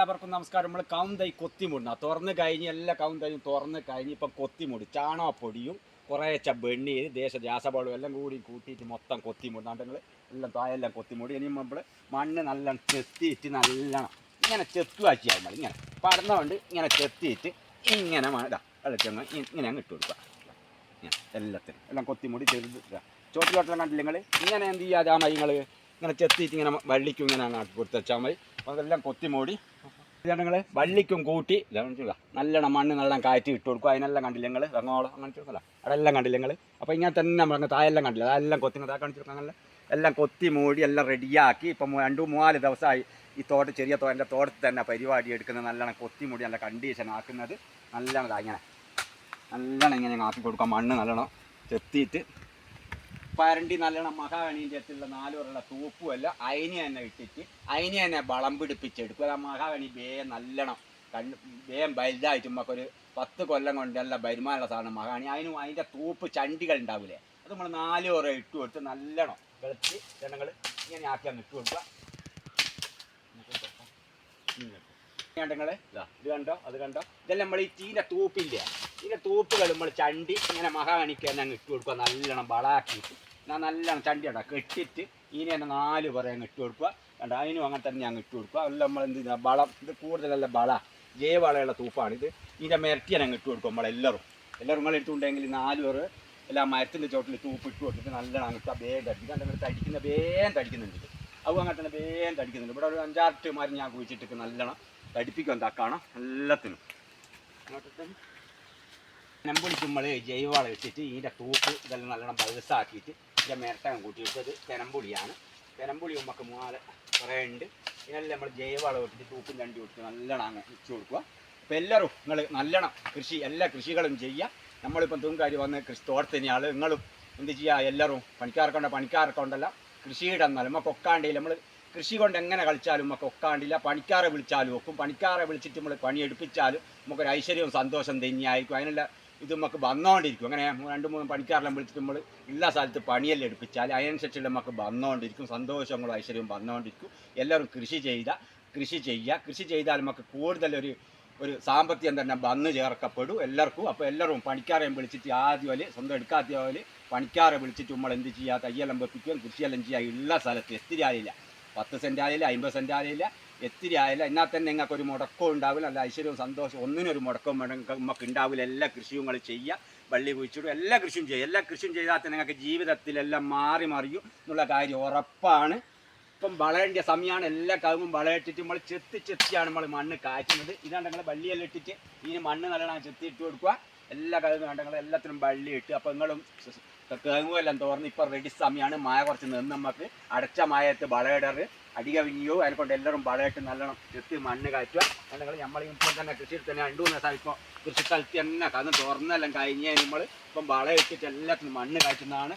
എല്ലാവർക്കും നമസ്കാരം. നമ്മൾ കൗന്തൈ കൊത്തിമുടുന്ന തുറന്ന് കഴിഞ്ഞ് എല്ലാ കൗന്തൈയും തുറന്ന് കഴിഞ്ഞ് ഇപ്പം കൊത്തിമുടി ചാണകപ്പൊടിയും കുറേച്ച വെണ്ണീര് ദേശ രാസവളവും എല്ലാം കൂടി കൂട്ടിയിട്ട് മൊത്തം കൊത്തിമുടുന്നാണ്ട് നിങ്ങൾ എല്ലാം തായെല്ലാം കൊത്തിമുടി ഇനി നമ്മൾ മണ്ണ് നല്ല ചെത്തിയിട്ട് നല്ലോണം ഇങ്ങനെ ചെത്തുവാക്കിയാൽ മതി. ഇങ്ങനെ. പടന്നുകൊണ്ട് ഇങ്ങനെ ചെത്തിയിട്ട് ഇങ്ങനെ ഇതാ ഇങ്ങനെ അങ്ങ് ഇട്ട് കൊടുക്കുക. എല്ലാത്തിനും. എല്ലാം കൊത്തിമുടി ചെറുത്. ചോട്ടിലോട്ടെല്ലാം കണ്ടില്ല നിങ്ങൾ ഇങ്ങനെ എന്ത് ചെയ്യാതെ ആ നിങ്ങൾ ഇങ്ങനെ ചെത്തിയിട്ട് ഇങ്ങനെ വള്ളിക്കും ഇങ്ങനെ അങ്ങ് കൊടുത്തു വെച്ചാൽ മതി. അതെല്ലാം കൊത്തിമൂടി. ഞങ്ങൾ വള്ളിക്കും കൂട്ടി നല്ലോണം മണ്ണ് നല്ലോണം കാറ്റി ഇട്ട് കൊടുക്കും. അതിനെല്ലാം കണ്ടില്ല നിങ്ങൾ അങ്ങോളം അങ്ങനെ ചോദിക്കല അതെല്ലാം കണ്ടില്ല നിങ്ങൾ അപ്പോൾ ഇങ്ങനെ തന്നെ നമ്മൾ തായെല്ലാം കണ്ടില്ല? അതെല്ലാം കൊത്തി അതാ കാണിച്ചു അങ്ങനെ എല്ലാം കൊത്തി മൂടി എല്ലാം റെഡിയാക്കി. ഇപ്പം രണ്ടു മൂന്നാൽ ദിവസമായി ഈ തോട്ട് ചെറിയ തോ എന്റെ തോട്ടത്തിൽ തന്നെ പരിപാടി എടുക്കുന്നത്. നല്ലോണം കൊത്തി മൂടി നല്ല കണ്ടീഷൻ ആക്കുന്നത്. നല്ലോണം ഇതാ ഇങ്ങനെ. നല്ലോണം ഇങ്ങനെ ആക്കി കൊടുക്കാം. മണ്ണ് നല്ലോണം ചെത്തിയിട്ട് പരണ്ടി നല്ലോണം മഹാഗണീന്റെ അടുത്തുള്ള നാലുപേരുള്ള തൂപ്പുമല്ല അതിനെ തന്നെ ഇട്ടിട്ട് അതിനെ തന്നെ വളം പിടിപ്പിച്ചെടുക്കും ആ മഹാഗണി വേഗം നല്ലോണം കണ്ണ് വേഗം വലുതായിട്ട് നമുക്കൊരു പത്ത് കൊല്ലം കൊണ്ടല്ല വരുമാനമുള്ള സാധനം മഹാഗണി അതിനും അതിന്റെ തൂപ്പ് ചണ്ടികൾ ഉണ്ടാവില്ലേ അത് നമ്മൾ നാല് ഓരോ ഇട്ട് കൊടുത്ത് നല്ലോണം വെളുത്തി ജനങ്ങൾ ഇങ്ങനെ ആക്കി അങ്ങ് ഇട്ട് കൊടുക്കുക നിങ്ങൾ ഇത് കണ്ടോ അത് കണ്ടോ ഇതെല്ലാം നമ്മൾ ഈ ചീന തൂപ്പില്ലേ ഇതിന്റെ തൂപ്പ് കളുമ്പോൾ ചണ്ടി ഇങ്ങനെ മഹാണിക്ക് തന്നെ അങ്ങ് ഇട്ട് കൊടുക്കുക. നല്ലോണം വളാക്കിയിട്ട് ഞാൻ നല്ലോണം ചണ്ടി ഉണ്ടാ കെട്ടിയിട്ട് ഇനി തന്നെ നാല് പേരെ അങ്ങ് ഇട്ട് കൊടുക്കുക. കണ്ടോ? അതിനും അങ്ങനെ തന്നെ അങ്ങ് ഇട്ട് കൊടുക്കുക. അല്ല നമ്മൾ എന്ത് ചെയ്യുക? വളം ഇത് കൂടുതലല്ല വള. ജൈവളയുള്ള തൂപ്പാണ് ഇത്. ഇതിന്റെ തന്നെ അങ്ങ് ഇട്ട് കൊടുക്കും നമ്മളെല്ലാവരും. എല്ലാവരും നിങ്ങൾ എടുത്തുണ്ടെങ്കിൽ നാല് പേർ എല്ലാ മരത്തിന്റെ ചോട്ടിൽ തൂപ്പ് ഇട്ട് കൊടുത്തിട്ട് നല്ലോണം അങ്ങ് വേഗം തടിക്കും കണ്ടോ തടിക്കുന്ന വേഗം തടിക്കുന്നുണ്ട് അത് അങ്ങനെ തന്നെ വേഗം തടിക്കുന്നുണ്ട്. ഇവിടെ ഒരു അഞ്ചാറ് മരം ഞാൻ കുഴിച്ചിട്ട് നല്ലോണം തടിപ്പിക്കും എന്താ കാണാം? എല്ലാത്തിനും. തെനമ്പുളിക്കുമ്പോൾ ജൈവവളം ഇട്ടിട്ട് ഇതിന്റെ തൂപ്പ് ഇതെല്ലാം നല്ലോണം ബൾസാക്കിയിട്ട് ഇതിന്റെ മിരട്ടകം കൂട്ടിയിട്ട് ഇത് തെനമ്പുളിയാണ് തെനമ്പുളി നമുക്ക് മൂന്നാൽ കുറേ ഉണ്ട്. ഇതിനെല്ലാം നമ്മൾ ജൈവവളം ഇട്ടിട്ട് തൂപ്പും തണ്ടി കൊടുത്ത് നല്ലോണം അങ്ങ് ഇച്ചു കൊടുക്കുക. അപ്പോൾ എല്ലാവരും നിങ്ങൾ നല്ലോണം കൃഷി എല്ലാ കൃഷികളും ചെയ്യുക. നമ്മളിപ്പം തൂങ്കാരി വന്ന് കൃഷി തോട്ടത്തിനെയാൾ നിങ്ങളും എന്ത് ചെയ്യുക? എല്ലാവരും പണിക്കാർക്കുണ്ട് പണിക്കാർക്കുണ്ടല്ല. കൃഷിയുടെ എന്നാലും നമുക്ക് ഒക്കാണ്ടില്ല നമ്മൾ കൃഷി കൊണ്ട് എങ്ങനെ കളിച്ചാലും നമുക്ക് ഒക്കാണ്ടില്ല പണിക്കാരെ വിളിച്ചാലും ഒക്കും. പണിക്കാരെ വിളിച്ചിട്ട് നമ്മൾ പണിയെടുപ്പിച്ചാലും നമുക്കൊരു ഐശ്വര്യവും സന്തോഷം തന്നെയായിരിക്കും അതിനുള്ള ഇത് നമുക്ക് വന്നുകൊണ്ടിരിക്കും അങ്ങനെ രണ്ട് മൂന്ന് പണിക്കാരെല്ലാം വിളിച്ചിട്ട് നമ്മൾ എല്ലാ സ്ഥലത്ത് പണിയെല്ലാം എടുപ്പിച്ചാൽ അതിനനുസരിച്ച് നമുക്ക് വന്നുകൊണ്ടിരിക്കും സന്തോഷങ്ങളും ഐശ്വര്യവും വന്നുകൊണ്ടിരിക്കും എല്ലാവരും കൃഷി ചെയ്ത കൃഷി ചെയ്യുക കൃഷി ചെയ്താൽ നമുക്ക് കൂടുതലൊരു ഒരു സാമ്പത്തികം തന്നെ വന്ന് ചേർക്കപ്പെടും എല്ലാവർക്കും. അപ്പോൾ എല്ലാവരും പണിക്കാരെയും വിളിച്ചിട്ട് ആദ്യം പോലെ സ്വന്തം എടുക്കാത്ത പോലെ പണിക്കാരെ വിളിച്ചിട്ട് നമ്മൾ എന്ത് ചെയ്യുക തയ്യെല്ലാം വെപ്പിക്കുകയും കൃഷിയെല്ലാം ചെയ്യുക ഉള്ള സ്ഥലത്ത് ആയില്ല പത്ത് സെന്റ് ആയില്ല അമ്പത് സെന്റ് ആയില്ല എത്തിരി ആയില്ല എന്നാൽ തന്നെ നിങ്ങൾക്ക് ഒരു മുടക്കവും ഉണ്ടാവില്ല. അല്ല ഐശ്വര്യവും സന്തോഷവും ഒന്നിനും ഒരു മുടക്കവും നമുക്ക് ഉണ്ടാവില്ല. എല്ലാ കൃഷിയും നിങ്ങൾ ചെയ്യുക. വള്ളി കുഴിച്ചിടും എല്ലാ കൃഷിയും ചെയ്യുക. എല്ലാ കൃഷിയും ചെയ്താൽ തന്നെ നിങ്ങൾക്ക് ജീവിതത്തിലെല്ലാം മാറി മറിയും എന്നുള്ള കാര്യം ഉറപ്പാണ്. ഇപ്പം വളരേണ്ട സമയമാണ്. എല്ലാ കവുമ്പും വളയിട്ടിട്ട് നമ്മൾ ചെത്തി ചെത്തിയാണ് നമ്മൾ മണ്ണ് കാറ്റുന്നത് ഇതാണ് നിങ്ങൾ വള്ളിയെല്ലാം ഇട്ടിട്ട് ഇതിന് മണ്ണ് നല്ലതാണ് ചെത്തി ഇട്ട് കൊടുക്കുക. എല്ലാ കവുമ്പും വേണ്ട. നിങ്ങൾ എല്ലാത്തിനും വള്ളി ഇട്ട്. അപ്പം നിങ്ങളും കവുമ്പെല്ലാം തോർന്ന് ഇപ്പം റെഡി സമയമാണ് മായ കുറച്ച് നിന്ന് നമുക്ക് അടച്ച മായത്ത് വളയിടറ് അടിക വിനിയോ അതിനെ കൊണ്ട് എല്ലാവരും വളയിട്ട് നല്ലോണം ചെത്തി മണ്ണ് കാറ്റുക അല്ലെങ്കിൽ നമ്മൾ ഇപ്പം തന്നെ കൃഷിയിൽ തന്നെ രണ്ടു മൂന്ന് ദിവസം ഇപ്പോൾ കൃഷിസ്ഥലത്ത് തന്നെ കാരണം തുറന്നെല്ലാം കഴിഞ്ഞാൽ നമ്മൾ ഇപ്പം വളയിട്ടിട്ട് എല്ലാത്തിനും മണ്ണ് കാറ്റുന്നതാണ്